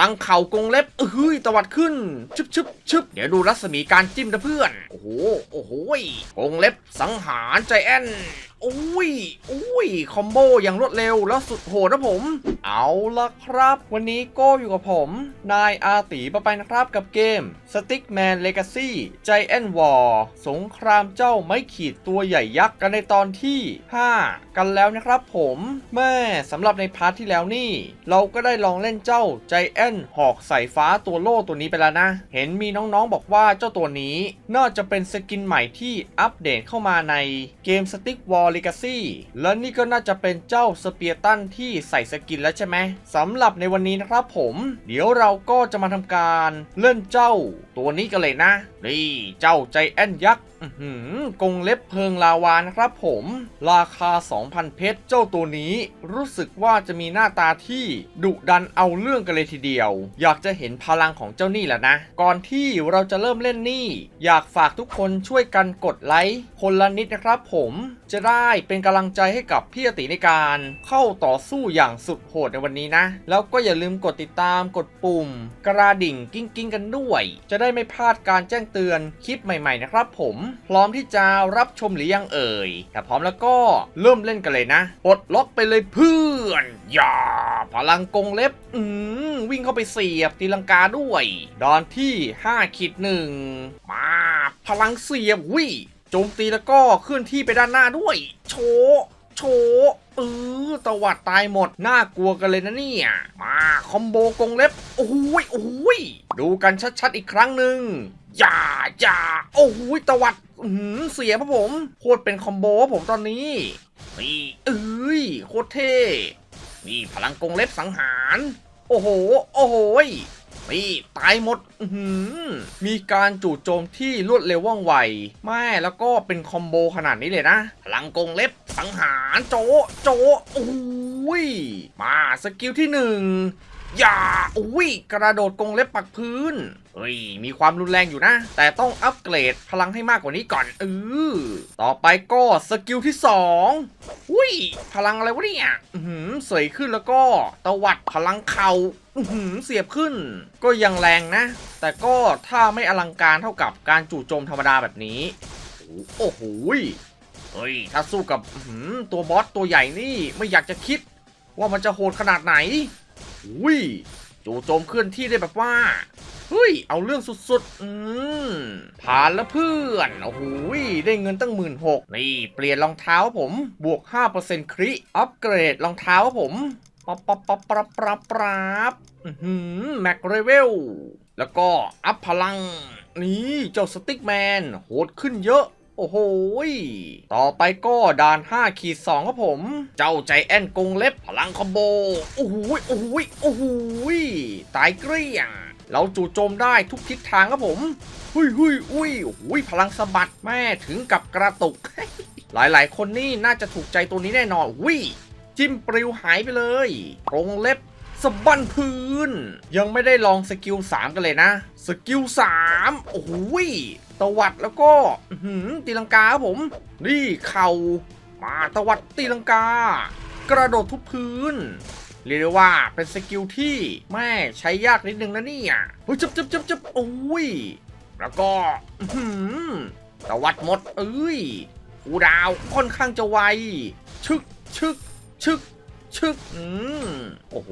ลังเข่ากงเล็บเอ้ยตวัดขึ้น ชึบชึบชึบเดี๋ยวดูรัศมีการจิ้มนะเพื่อน โอ้โห โอ้โหกงเล็บสังหารใจแอน อุ้ยอุ้ยคอมโบอย่างรวดเร็วแล้วสุดโหดนะผม เอาละครับ วันนี้โก้อยู่กับผม นายอาตีปะไปนะครับกับเกม Stickman Legacy Giant War สงครามเจ้าไม้ขีดตัวใหญ่ยักษ์กันในตอนที่ 5 กันแล้วนะครับผมแม่สำหรับในพาร์ทที่แล้วนี่ เราก็ได้ลองเล่นเจ้า Giant หอกสายฟ้าตัวโล่ตัวนี้ไปแล้วนะ เห็นมีน้องๆบอกว่าเจ้าตัวนี้ น่าจะเป็นสกินใหม่ที่อัปเดตเข้ามาในเกม Stick War Legacy และนี่ก็น่าจะเป็นเจ้าสเปียตันที่ใส่สกินแล้วใช่ไหมสำหรับในวันนี้นะครับผม เดี๋ยวเราก็จะมาทำการเล่นเจ้าตัวนี้กันเลยนะ นี่เจ้าใจแอนยักษ์กงเล็บเพลิงลาวานะครับผม ราคา 2,000 เพชร เจ้าตัวนี้รู้สึกว่าจะมีหน้าตาที่ดุดันเอาเรื่องกันเลยทีเดียว อยากจะเห็นพลังของเจ้านี่แหละนะ ก่อนที่เราจะเริ่มเล่นนี่ อยากฝากทุกคนช่วยกันกดไลค์คนละนิดนะครับผม จะได้เป็นกำลังใจให้กับพี่อติในการเข้าต่อสู้อย่างสุดโหดในวันนี้นะ แล้วก็อย่าลืมกดติดตามกดปุ่ม กระดิ่งกิ้งกิ้งกันด้วย จะได้ไม่พลาดการแจ้งเตือนคลิปใหม่ๆนะครับผม พร้อมที่จะรับชมหรือยังเอ่ยถ้าพร้อมแล้วก็เริ่มเล่นกันเลยนะปลดล็อกไปเลยเพื่อนอย่าพลังกงเล็บ อืมวิ่งเข้าไปเสียบตีลังกาด้วย ดอนที่5ขีดหนึ่งมา พลังเสียบวิ โจมตีแล้วก็เคลื่อนที่ไปด้านหน้าด้วย โชโชเออตวัดตายหมด น่ากลัวกันเลยนะเนี่ย มาคอมโบกงเล็บ โอ้โหยโอ้โหยดูกันชัดๆอีกครั้งหนึ่งอย่าอย่าโอ้โหยตวัดหือเสียครับผมโคตรเป็นคอมโบผมตอนนี้นี่เอ้ยโคตรเท่นี่พลังกงเล็บสังหาร โอ้โห โอ้โหย นี่ตายหมดหือมีการจู่โจมที่รวดเร็วว่องไวแม่แล้วก็เป็นคอมโบขนาดนี้เลยนะพลังกงเล็บสังหารโจโจโอ้ยมาสกิลที่หนึ่ง อย่าอุ้ยกระโดดกรงเล็บปักพื้น เฮ้ย มีความรุนแรงอยู่นะ แต่ต้องอัปเกรดพลังให้มากกว่านี้ก่อนเออต่อไปก็สกิลที่สองอุ้ย พลังอะไรวะเนี่ยหือเสยขึ้นแล้วก็ตวัดพลังเข่าหือเสียบขึ้น ก็ยังแรงนะ แต่ก็ถ้าไม่อลังการเท่ากับการจู่โจมธรรมดาแบบนี้ โอ้โหเฮ้ย ถ้าสู้กับหือตัวบอสตัวใหญ่นี่ไม่อยากจะคิด ว่ามันจะโหดขนาดไหน อุ้ยจู่โจมเคลื่อนที่ได้แบบว่าเฮ้ย เอาเรื่องสุดๆ อืม ผ่านแล้วเพื่อน โอ้โห ได้เงินตั้งหมื่นหกนี่ เปลี่ยนรองเท้าผม บวก 5%คริ อัปเกรดรองเท้าผมปับปับปับปับปับปับอือหือแม็กเรเวล แล้วก็อัพพลัง นี่ เจ้าสติ๊กแมน โหดขึ้นเยอะ โอ้โหต่อไปก็ด่าน5ขีด2ครับผม เจ้าใจแอนกรงเล็บพลังคอมโบ โอ้โหโอ้โหโอ้โหตายเกลี้ยง เราจู่โจมได้ทุกทิศทางครับผมหุยหุยอุ้ยหุยพลังสะบัดแม่ถึงกับกระตุก หลายๆ คนนี่น่าจะถูกใจตัวนี้แน่นอนวิจิ้มปลิวหายไปเลยกรงเล็บสะบั้นพื้น ยังไม่ได้ลองสกิล3กันเลยนะ สกิล3โอ้โห ตวัดแล้วก็หือตีลังกาครับผม นี่เข่ามาตวัดตีลังกา กระโดดทุบพื้น เรียกได้ว่าเป็นสกิลที่แม่ใช้ยากนิดนึงนะเนี่ยเฮ้ยจับจับจับจับโอ้ยแล้วก็หือตวัดหมด เอ้ยอูดาวค่อนข้างจะไว ชึกชึกชึกชึกอืมโอ้โห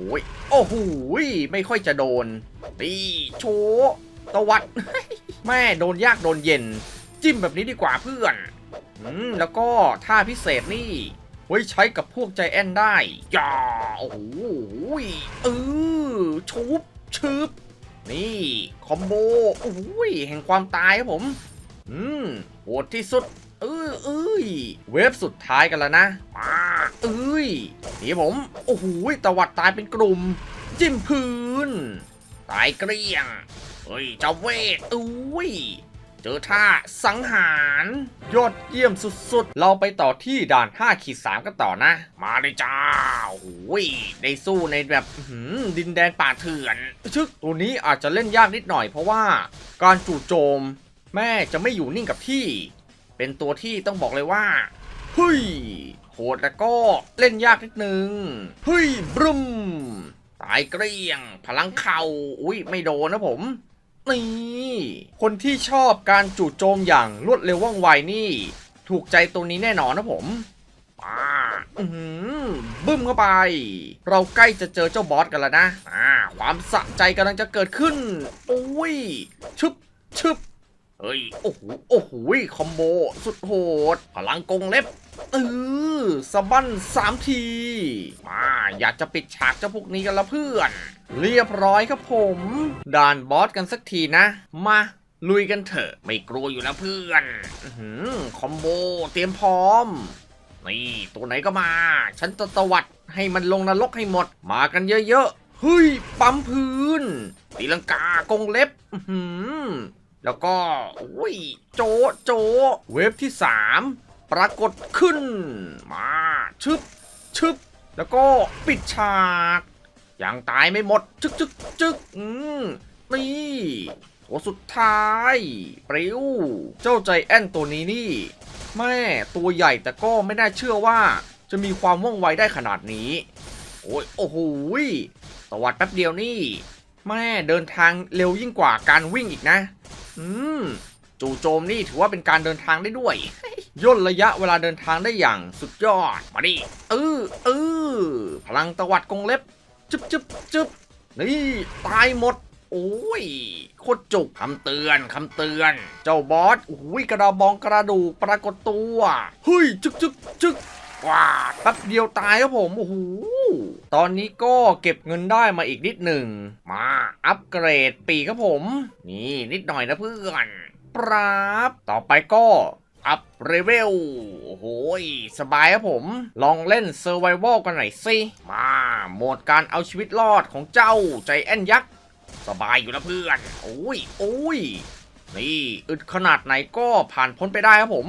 โอ้โหไม่ค่อยจะโดนตีโช ตวัดแม่โดนยากโดนเย็น จิ้มแบบนี้ดีกว่าเพื่อนอืมแล้วก็ท่าพิเศษนี่ไว้ใช้กับพวกใจแอนได้ย่าโอ้โหยเออชุบชึบนี่ คอมโบโอ้ยแห่งความตายครับผม อืมโหดที่สุด เออเอ้ยเวฟสุดท้ายกันแล้วนะมาเอ้ยนี่ผม โอ้โหตวัดตายเป็นกลุ่ม จิ้มพื้น ตายเกลี้ยง เฮ้ยเจ้าเวทอุ้ยเจอท่าสังหาร ยอดเยี่ยมสุดๆ เราไปต่อที่ด่าน5ขีด3กันต่อนะ มาเลยจ้าโอ้โหยได้สู้ในแบบอื้อหือดินแดนป่าเถื่อน ชึกตัวนี้อาจจะเล่นยากนิดหน่อยเพราะว่าการจู่โจม แม่จะไม่อยู่นิ่งกับที่ เป็นตัวที่ต้องบอกเลยว่าเฮ้ยโหดแล้วก็เล่นยากนิดนึงเฮ้ยบรึมตายเกลี้ยง พลังเข่าอุ้ยไม่โดนนะผม นี่คนที่ชอบการจู่โจมอย่างรวดเร็วว่องไวนี่ ถูกใจตัวนี้แน่นอนนะผมป้าอือหือบึ้มเข้าไป เราใกล้จะเจอเจ้าบอสกันแล้วนะ อ่า ความสะใจกำลังจะเกิดขึ้นโอ้ยชึบชึบ เฮ้ย โอ้โห โอ้โห คอมโบ สุดโหด พลังกงเล็บเออสะบั้นสามที มาอยากจะปิดฉากเจ้าพวกนี้กันละเพื่อน เรียบร้อยครับผม ด่านบอสกันสักทีนะ มาลุยกันเถอะ ไม่กลัวอยู่แล้วเพื่อนอื้อหือคอมโบ เตรียมพร้อม นี่ ตัวไหนก็มา ฉันจะตวัดให้มันลงนรกให้หมด มากันเยอะๆเฮ้ย ปั๊มพื้นตีลังกากงเล็บอื้อหือ แล้วก็อุ้ยโจโจเวฟที่ 3 ปรากฏขึ้น มาชึบชึบแล้วก็ปิดฉากยังตายไม่หมดจึกจึกจึกอืมนี่ตัวสุดท้ายปริวเจ้าใจแอนตัวนี้นี่ แม่ตัวใหญ่แต่ก็ไม่น่าเชื่อว่า จะมีความว่องไวได้ขนาดนี้ โอ้ยโอ้โหยตวัดแป๊บเดียวนี่ แม่เดินทางเร็วยิ่งกว่าการวิ่งอีกนะ อืมจู่โจมนี่ถือว่าเป็นการเดินทางได้ด้วย ย่นระยะเวลาเดินทางได้อย่างสุดยอด มาดิเออเออพลังตวัดกงเล็บจึบจึบจึบนี่ตายหมด โอ้ยโคตรจุกคำเตือนคำเตือน เจ้าบอสโอ้ยกระบองกระดูกปรากฏตัวเฮ้ยจึกจึกจึก ว้าแป๊บเดียวตายครับผม โอ้โห ตอนนี้ก็เก็บเงินได้มาอีกนิดหนึ่ง มาอัปเกรดปีครับผม นี่นิดหน่อยนะเพื่อนปราบ ต่อไปก็อัพเรเวล โอ้โหยสบายครับผม ลองเล่นเซอร์ไว a ลกันหน่อยสิ มาโหมดการเอาชีวิตรอดของเจ้าใจแอนยักษ์ สบายอยู่นะเพื่อน โอ้ย โอ้ย นี่ อึดขนาดไหนก็ผ่านพ้นไปได้ครับผม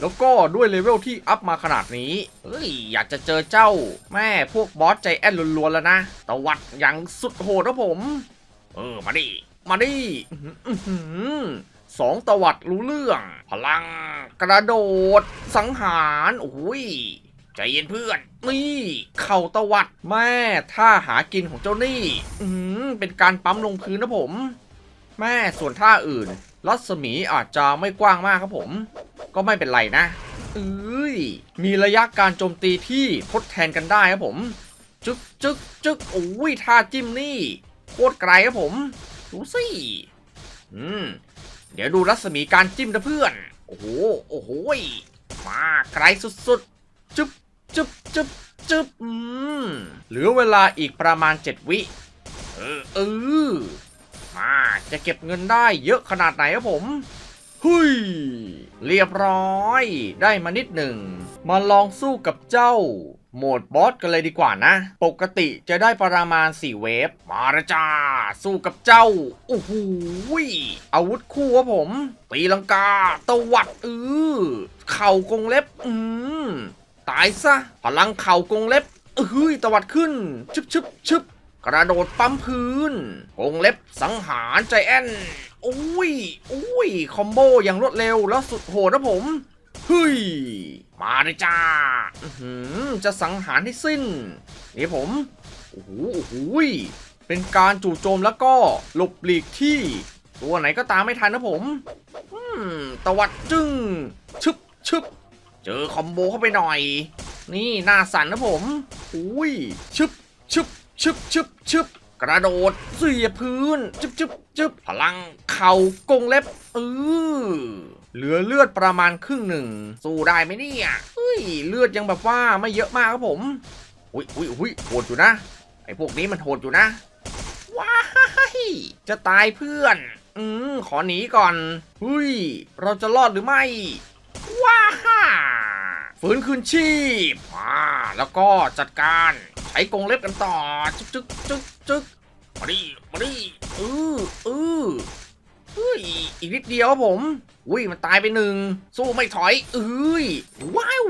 แล้วก็ด้วยเลเวลที่อัพมาขนาดนี้เฮ้ยอยากจะเจอเจ้า แม่พวกบอสใจแอนล้วนๆแล้วนะตวัดอย่างสุดโหดครับผม เออมาดิ มาดิอื้อหือสองตวัดรู้เรื่อง พลังกระโดด สังหารโอ้ยใจเย็นเพื่อน นี่เข่าตวัดแม่ท่าหากินของเจ้านี่ อืเป็นการปั๊มลงพื้นนะผม แม่ส่วนท่าอื่น รัศมีอาจจะไม่กว้างมากครับผม ก็ไม่เป็นไรนะเอ้ยมีระยะการโจมตีที่ทดแทนกันได้ครับผม จึกจึกจึกโอ้ยท่าจิ้มนี่ โคตรไกลครับผม ดูสิอืมเดี๋ยวดูรัศมีการจิ้มนะเพื่อน โอ้โห โอ้โหยมาไกลสุดๆ จึ๊บจึ๊บจึ๊บจึ๊บอืมเหลือเวลาอีกประมาณ 7 วิ เออเออ มาจะเก็บเงินได้เยอะขนาดไหนครับผมหุยเรียบร้อย ได้มานิดหนึ่ง มาลองสู้กับเจ้า โหมดบอสกันเลยดีกว่านะ ปกติจะได้ประมาณ 4 เวฟ มาละจ้า สู้กับเจ้า โอ้โหยอาวุธคู่ครับผม ตีลังกา ตวัดเออเข่ากงเล็บ อืมตายซะ พลังเข่ากงเล็บเอ้ยตวัดขึ้น ชึบชึบชึบ กระโดดปั๊มพื้นกงเล็บสังหารใจแอนโอ้ยโอ้ยคอมโบอย่างรวดเร็วแล้วสุดโหดนะผมเฮ้ยมาเลยจ้าหือจะสังหารให้สิ้น นี่ผมโอ้โหโอ้โหเป็นการจู่โจมแล้วก็หลบหลีกที่ ตัวไหนก็ตามไม่ทันนะผมอืมตวัดจึ้งชึบชึบเจอคอมโบเข้าไปหน่อย นี่หน้าสั่นนะผม อุ้ยชึบชึบ ชึบชึบชึบกระโดดเสียพื้นจึบจึบจึบพลังเข่ากงเล็บเออเหลือเลือดประมาณครึ่งหนึ่ง สู้ได้ไหมเนี่ยเฮ้ยเลือดยังแบบว่าไม่เยอะมากครับผมอุ้ยอุ้ยอุ้ยโหดอยู่นะไอ้พวกนี้มันโหดอยู่นะว้ายจะตายเพื่อน อืมขอหนีก่อนเฮ้ยเราจะรอดหรือไม่ว้าฟื้นคืนชีพมาแล้วก็จัดการ ช้กรงเล็บกันต่อจึ๊กจึ๊กจึ๊กจึ๊กมาดิมาดิเออเออเฮ้ยอีกนิดเดียวผมอุ้ยมันตายไปหนึ่งสู้ไม่ถอยเอ้ยว้าว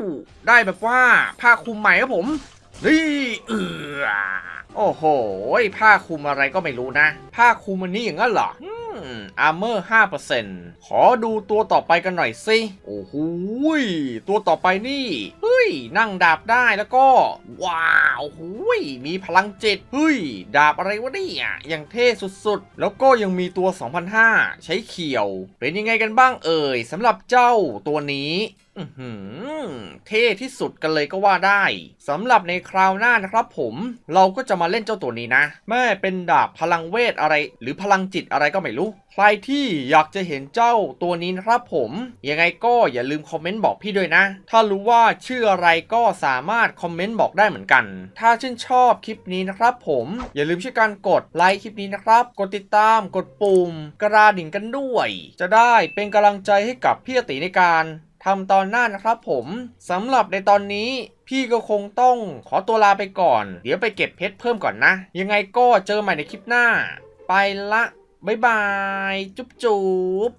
ได้แบบว่าผ้าคลุมใหม่ครับผมนี่เออโอ้โหผ้าคลุมอะไรก็ไม่รู้นะ ผ้าคลุมอันนี้อย่างนั้นเหรออืมอาร์เมอร์5%ขอดูตัวต่อไปกันหน่อยสิ โอ้โหตัวต่อไปนี่ฮ ยนั่งดาบได้แล้วก็ ว้าวหุยมีพลังจิตเฮ้ย ดาบอะไรวะเนี่ยอย่างเท่สุดๆ แล้วก็ยังมีตัว 2005 ใช้เขียว เป็นยังไงกันบ้างเอ่ยสำหรับเจ้าตัวนี้เท่ที่สุดกันเลยก็ว่าได้สำหรับในคราวหน้านะครับผมเราก็จะมาเล่นเจ้าตัวนี้นะ แม่เป็นดาบพลังเวทอะไร หรือพลังจิตอะไรก็ไม่รู้ ใครที่อยากจะเห็นเจ้าตัวนี้นะครับผม ยังไงก็อย่าลืมคอมเมนต์บอกพี่ด้วยนะ ถ้ารู้ว่าชื่ออะไรก็สามารถคอมเมนต์บอกได้เหมือนกัน ถ้าชื่นชอบคลิปนี้นะครับผมอย่าลืมช่วยกันกดไลค์คลิปนี้นะครับ กดติดตามกดปุ่ม กระดิ่งกันด้วย จะได้เป็นกำลังใจให้กับพี่อติในการทำตอนหน้านะครับผมสำหรับในตอนนี้พี่ก็คงต้องขอตัวลาไปก่อน เดี๋ยวไปเก็บเพชรเพิ่มก่อนนะ ยังไงก็เจอใหม่ในคลิปหน้า ไปละ บ๊ายบาย จุ๊บจุ๊บ